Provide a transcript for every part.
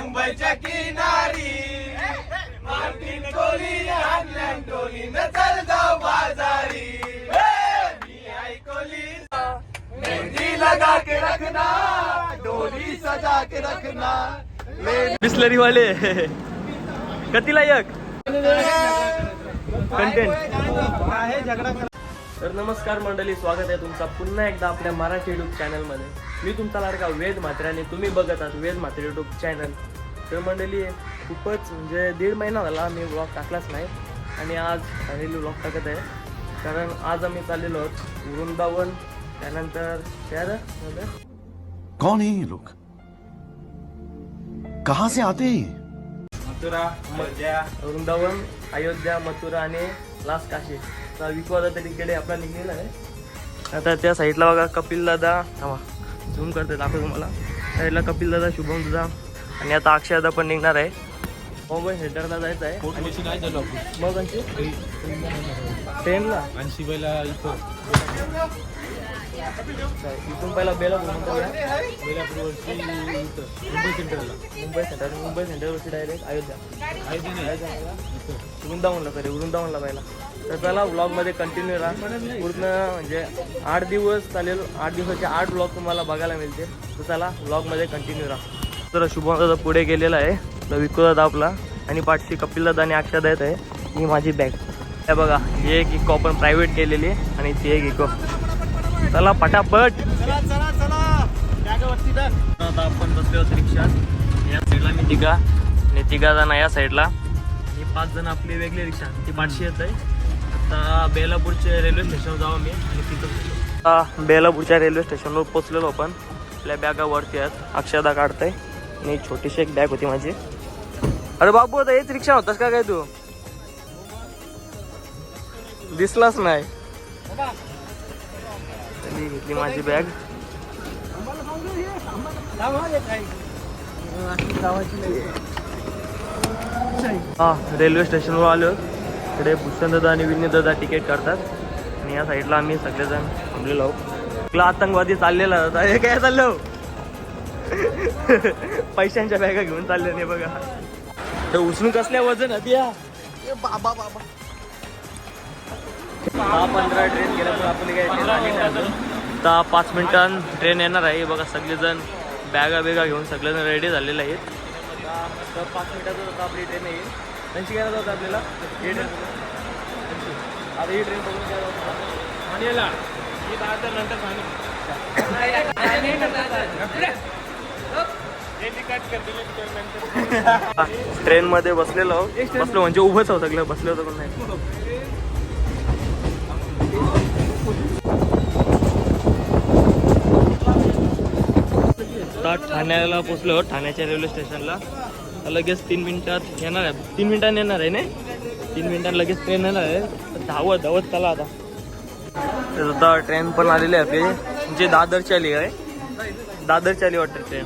मुंबईच्या किनारी. मार्टिन कोली आणल्यान टोलीनं चल जाऊ बाजारी. मी ऐकली मेहंदी लगा के रखना डोली सजा के रखना बिस्लरी वाले कतीला एक कंटेंट तर नमस्कार मंडळी स्वागत आहे तुमचा पुन्हा एकदा आपल्या मराठी युट्यूब चॅनलमध्ये मी तुमचा लाडका वेद म्हात्रे आणि तुम्ही बघत आहात वेद म्हात्रे युट्यूब चॅनल तर मंडळी खूपच म्हणजे दीड महिना झाला मी ब्लॉग टाकलाच नाही आणि आज फायनली ब्लॉग टाकत आहे. कारण आज आम्ही चाललेलो आहोत वृंदावन त्यानंतर शहर कौन है ये लोग? कहां से आते? मथुरा मध्या वृंदावन अयोध्या मथुरा आणि लास्ट काशी. आता विकवादा तरीकडे आपला निघलेला आहे. आता त्या साईडला बघा कपिल दादा. थांबा झूम करते दाखव तुम्हाला. साईडला कपिल दादा शुभम दादा. आणि आता अक्षय दादा पण निघणार आहे. मुंबई सेंटरला जायचं आहे. झालो मग आणखी. ट्रेनला आणि शिवायला इथं. इथून पहिला बेला बोलून जाऊया. वेळापूर्वची इथं मुंबई सेंटरला मुंबई सेंटर मुंबई सेंटरवरती डायरेक्ट अयोध्या. इथं. वृंदावनला करे वृंदावनला पहिला. तर चला व्लॉगमध्ये कंटिन्यू राहा. पूर्ण म्हणजे आठ दिवस चालेल आठ दिवसाचे आठ व्लॉग तुम्हाला बघायला मिळते तर चला व्लॉगमध्ये कंटिन्यू राहा. तर शुभम दादा पुढे गेलेला आहे. तर विकू दादा आपला आणि पाठशी कपिल दादा आणि अक्षदा येत आहे. ही माझी बॅग. हे बघा ही एक इको आपण प्रायव्हेट केलेली आहे आणि ती एक इको. चला पटापट. आता आपण बसलो रिक्षात. या साईडला मी तिघा आणि तिघा जण या साईडला ही पाच जण आपली वेगळी रिक्षा ती पाचशे येत आहे. आता बेलापूरच्या रेल्वे स्टेशनवर जाऊ मी आणि तिथं आता बेलापूरच्या रेल्वे स्टेशनवर पोचलेलो आपण. आपल्या बॅगा वरती आहेत. अक्षदा काढताय. आणि छोटीशी एक बॅग होती माझी. अरे बाबू आता हेच रिक्षा होतास का काय तू? दिसलाच नाही. मी घेतली माझी बॅग हा रेल्वे स्टेशनवर आलो. इकडे भूषण दादा आणि विनीत दादा तिकीट करतात आणि या साईडला आम्ही सगळेजण थांबलेलो आहोत. तुला आतंकवादी चाललेला होता. हे काय चाललं? पैशांच्या बॅगा घेऊन चालले नाही बघा. ते उचलून कसल्या वजन या बाबा बाबा. दहा पंधरा ट्रेन गेल्यामुळे नाही अजून. दहा पाच मिनिटां ट्रेन येणार आहे. बघा सगळेजण बॅगा बेगा घेऊन सगळेजण रेडी झालेले आहेत. आता पाच मिनिटातच आता आपली ट्रेन येईल. त्यांची काय होतं आपल्याला? ही ट्रेन आता ही ट्रेन ठाण्याला ही दहा तर नंतर ठाणे ट्रेनमध्ये बसलेलो बसलो म्हणजे उभंच होतं सगळं. बसलो होतं पण नाही. ठाण्याला पोचलो ठाण्याच्या रेल्वे स्टेशनला. लगेच तीन मिनिटात येणार आहे. तीन मिनिटांनी येणार आहे नाही तीन मिनिटात लगेच ट्रेन येणार आहे. धावत धावत चला आता. तर आता ट्रेन पण आलेली आहे आपली. जे दादरची आली आहे. दादरची आली वाटतं ट्रेन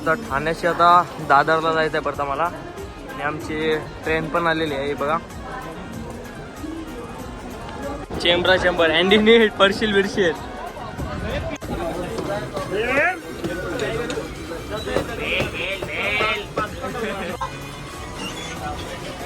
आता ठाण्याशी आता दादरला जायचं आहे परत मला आणि आमची ट्रेन पण आलेली आहे बघा. चेंबरा चेंबर. अँडी नीट परशील बिडशील.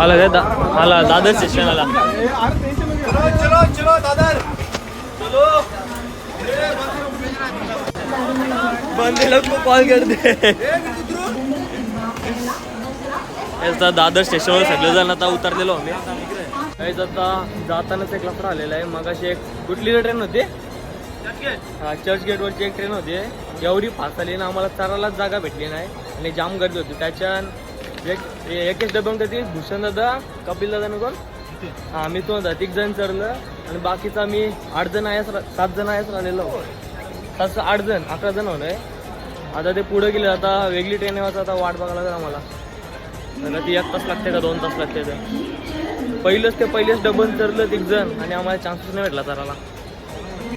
आला काय दा आला दादर स्टेशन आला. चलो चलो चलो दादर चलो बंदे लोग को कॉल कर दे आता दादर स्टेशनवर सगळेजण आता उतरलेलो आम्ही. काहीच आता जातानाच एक लफडा आलेला आहे. मग अशी एक कुठली ट्रेन होती? चर्च गेटवरची एक ट्रेन होती. एवढी फास्ट आली ना आम्हाला चरालाच जागा भेटली नाही. आणि जाम गर्दी होती. त्याच्या एक एकेच डब्यामध्ये ती भूषण दादा कपिल दादा कोण? हा मी तो एक जण चढलं आणि बाकीचा मी आठ जण आहेस सात जण आहेस राहिलेलो. सात आठ जण अकरा जण होणार आता ते पुढे गेले. आता वेगळी ट्रेन आहे. आता वाट बघायला लागेल आम्हाला. आता ती एक तास लागते का दोन तास लागते तर पहिलंच ते पहिलेच डबल चढलं तिघ जण आणि आम्हाला चान्सच नाही भेटला चराला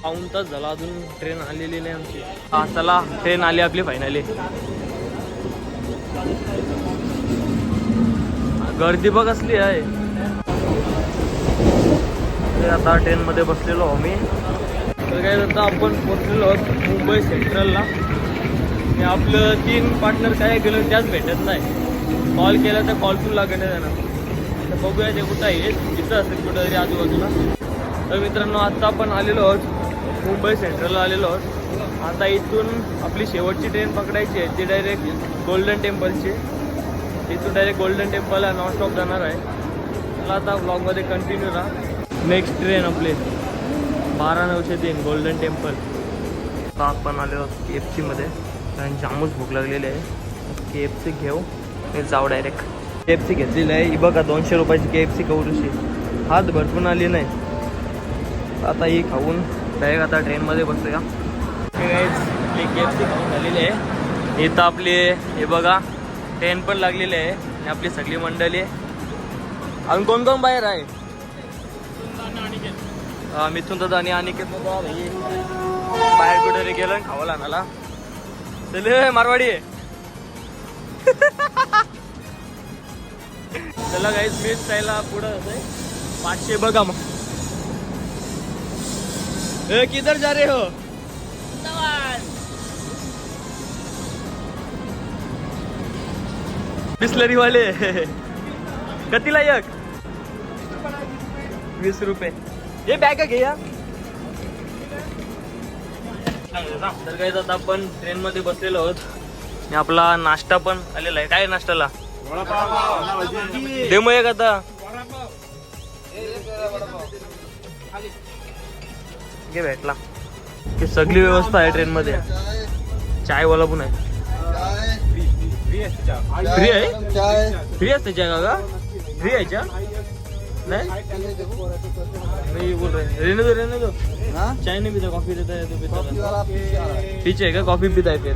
पाऊन तास झाला अजून ट्रेन आलेली नाही आमची. हा चला ट्रेन आली आपली फायनली गर्दी बघ असली आहे. ते आता ट्रेनमध्ये बसलेलो आहो मी. तर काय आता आपण पोचलेलो आहोत मुंबई सेंट्रलला आणि आपलं तीन पार्टनर काय गेलं त्याच भेटत नाही. कॉल केला तर कॉल पण लागत नाही त्यांना. तर बघूया ते कुठं आहे इथं असेल कुठं तरी आजूबाजूला. तर मित्रांनो आता आपण आलेलो आहोत मुंबई सेंट्रलला आलेलो आहोत. आता इथून आपली शेवटची ट्रेन पकडायची आहे ती डायरेक्ट गोल्डन टेम्पलची इथून डायरेक्ट गोल्डन टेम्पलला नॉनस्टॉप जाणार आहे. मला आता ब्लॉगमध्ये कंटिन्यू राहा. नेक्स्ट ट्रेन आपली. बारा नऊशे तीन गोल्डन टेम्पल आता आपण आलो आहोत के एफ सीमध्ये कारण जामूच भूक लागलेली आहे. के एफ सी घेऊ. मी जाऊ डायरेक्ट के एफ सी घेतलेली आहे ही बघा दोनशे रुपयाची के एफ सी कवरूशी. हात भरपून आली नाही. आता ही खाऊन डायरेक्ट आता ट्रेनमध्ये बसूया खाऊन झालेली आहे. इथं आपली हे बघा ट्रेन पण लागलेली आहे. आणि आपली सगळी मंडळी आहे. अजून कोण कोण बाहेर आहे? मिथून दादा आणि अनिकेत. बाहेर कुठे गेलं खावला आणायला चल मारवाडी आहे चला काहीच मीच जायला पुढं पाचशे बघा मग. ए किधर जा रे हो? बिस्लरी वाले। कितीला एक वीस रुपये। हे बॅग घे या तर काही आता आपण ट्रेन मध्ये बसलेलो आहोत. आणि आपला नाश्ता पण आलेला आहे. काय नाश्त्याला? डेमो एक आता. घे भेटला. ही सगळी व्यवस्था आहे ट्रेन मध्ये चाय वाला पण आहे. फ्री आहे? फ्री असते चहा का फ्री आहे चहा नाही? नहीं बोल रहे रहने दो रहने दो चाय नहीं पीता कॉफी देता है तो पीता पीछे क्या कॉफी पीता है फिर.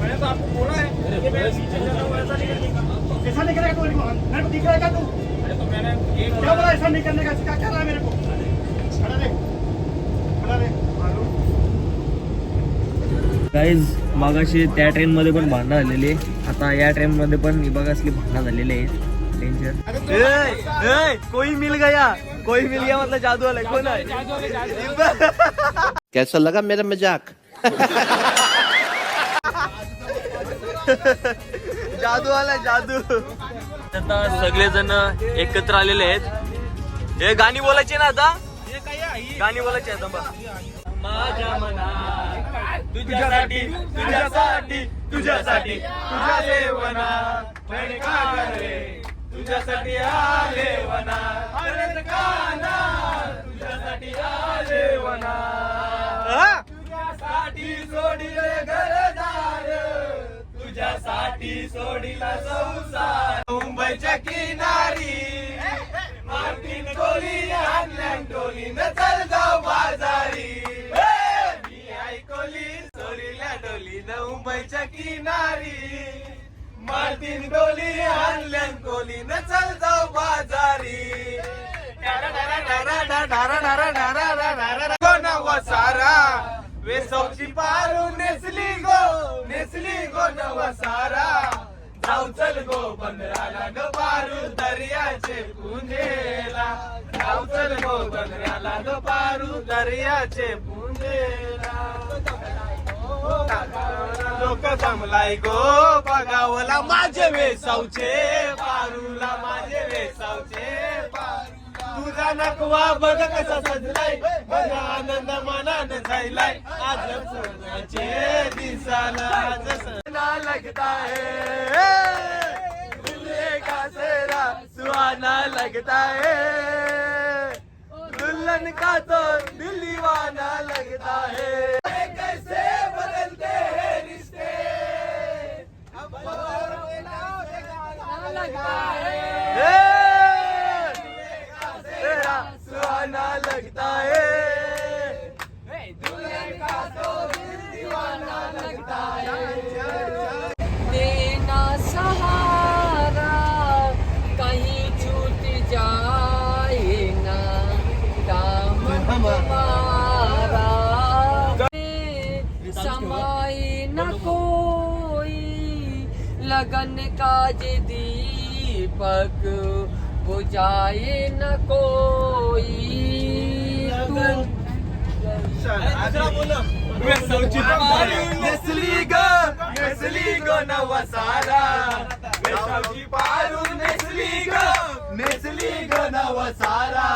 मैंने तो आपको बोला है कि मैं नीचे जा रहा हूँ ऐसा नहीं करने ऐसा नहीं करेगा तू मेरे को दिख रहा है क्या तू अरे तो मैंने ये क्या बोला ऐसा नहीं करने का क्या कर रहा है मेरे को खड़ा रे खड़ा रे मालूम गाईज मागाशी त्या ट्रेन मध्ये पण भांडणं झालेली आहे. आता या ट्रेन मध्ये पण बघा असली भांडणं झालेली आहेत. डेंजर कोई मिल गया. कोई मिल गया मतलब जादू वाला कोण आहे कैसा लगा मेरा मजाक? जादू आला जादू. आता सगळे जण एकत्र आलेले आहेत. हे गाणी बोलायची ना आता? गाणी बोलायची आता बा माझ्या मनात तुझ्यासाठी तुझ्यासाठी तुझ्यासाठी तुझ्या देवना तुझ्यासाठी आले वना अरे काना तुझ्यासाठी आले वना तुझ्यासाठी सोडिले घरदार तुझ्यासाठी सोडिला संसार मुंबईच्या किनारी. मार्टिन कोली आणल्या टोलीनं चल जाऊ बाजारी. मी ऐकली चोरील्या डोलीनं मुंबईच्या किनारी. मार्टिन डोली आणल्या कोलीनं चल जाऊ बाजारी गो नवा सारा. वेसवची पारू नेसली गो. नेसली गो नवा सारा. जाऊ चल गो बंदराला ग पारू दर्याचे पुंजेला. जाऊ चल गो बंदराला ग पारू दर्याचे पुंजेला. लोक जमलाय गो बघावला माझे वेसावचे पारूला माझे वेसावचे पारू तुझा नकवा बघ कसा सजलाय माझा आनंद मनान झालाय आज सोन्याचे दिसाला आज लगता है। दुल्हे का सेरा सुहाना लगता है। दुल्हन का तो दिलीवाना लगता है। कैसे लगन का जे दीपक बुझाए न कोई। तू नेसली ग नेसली ग नवसारा वेशावची पारू नेसली ग नेसली ग नवसारा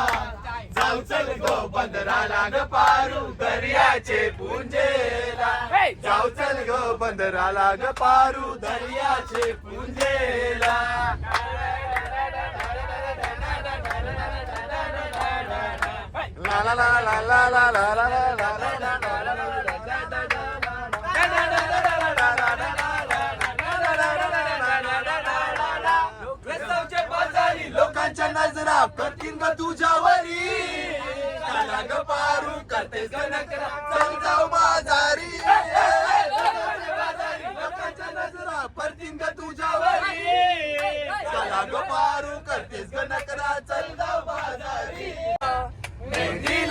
बंदराला ग पारू दर्याचे पुंजेला जाऊ चल गो बंदराला ग पारू दर्याचे पुंजेला ला ला ला ला ला ला ला ला ला ला लोकांच्या नजरा करतील ग तुझ्यावरी चल जाऊ बाजारी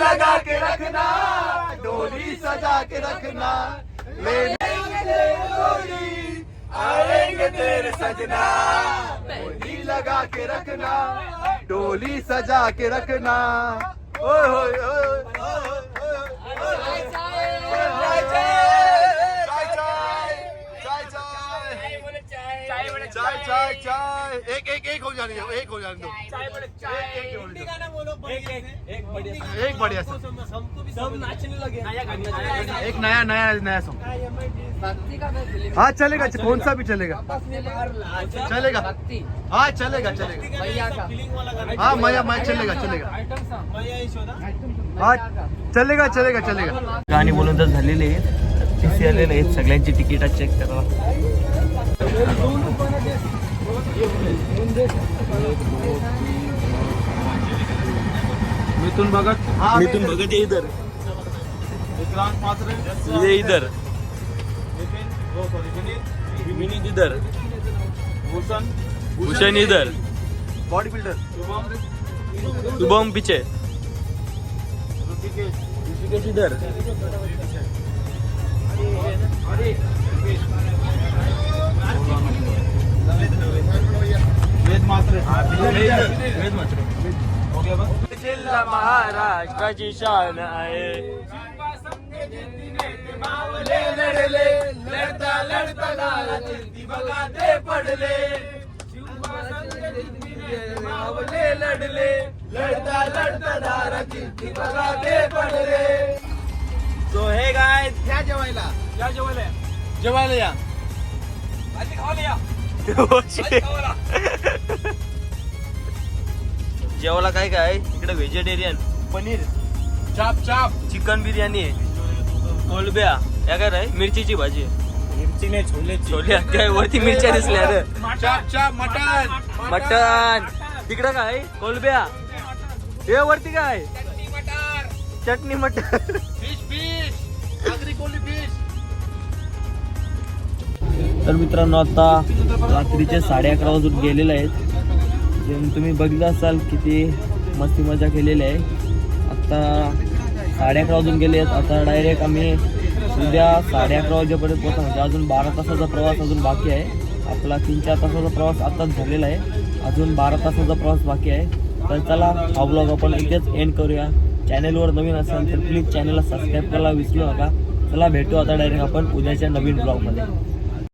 लगा के रखना डोली सजा के रखना आएँगे तेरे सजना मेहंदी लगा के रखना, डोली सजा के रखना। ओए होए ओए ओए, ओए, ओए, ओए, चाय चाय चाय चाय चाय। एक एक एक हो जाने दो एक हो जाने दो। एक बढ़िया सा। सब नाचने लगे एक नया नया नया सॉन्ग भक्ति का मैं फ़िल्म हाँ चलेगा कौन सा भी चलेगा। चलेगा। चलेगा। हाँ चलेगा चलेगा। भैया का। हाँ मया मैं चलेगा चलेगा। हाँ चलेगा चलेगा चलेगा। गाणी बोलून तर झालेले आहेत. टी सी आलेले आहेत? सगळ्यांची तिकीट चेक करा. मिथुन भगत मिथून भगत ये इधर ये इधर विनीत इधर भूषण इधर बॉडी बिल्डर शुभम पीछे ऋषिकेश इधर वेद मात्र जिल्हा महाराष्ट्राची शान आहे लढले लढता लढता दाराची बघा ते पडले मावले लढले लढता लढता दाराची बघा ते पडले सो हे गाय या जेवायला या जेवायला. जेवायला या आधी खावायला या. जेवायला काय काय? इकडे व्हेजिटेरियन पनीर. चाप चाप. चिकन बिर्याणी कोलब्या. या काय रे? मिरचीची भाजी. मिरची नाही छोले छोले काय? वरती मिरच्या दिसल्या रे. चाप चाप मटन मटन तिकडं काय? कोलब्या. हे वरती काय? चटणी मटन तर मित्रांनो आता रात्रीचे साडे अकरा वाजून गेलेले आहेत. जे तुम्ही बघितलं असाल किती मस्ती मजा केलेली आहे. आत्ता साडे अकरा वाजून गेले आहेत. आता डायरेक्ट आम्ही उद्या साडे अकरा वाजेपर्यंत पोहोचा म्हणजे अजून बारा तासाचा प्रवास अजून बाकी आहे. आपला तीन चार तासाचा प्रवास आत्ताच झालेला आहे. अजून बारा तासाचा प्रवास बाकी आहे. तर चला हा ब्लॉग आपण इथेच एंड करूया. चॅनेलवर नवीन असाल तर प्लीज चॅनलला सबस्क्राईब करायला विसरू नका. चला भेटू आता डायरेक्ट आपण उद्याच्या नवीन ब्लॉगमध्ये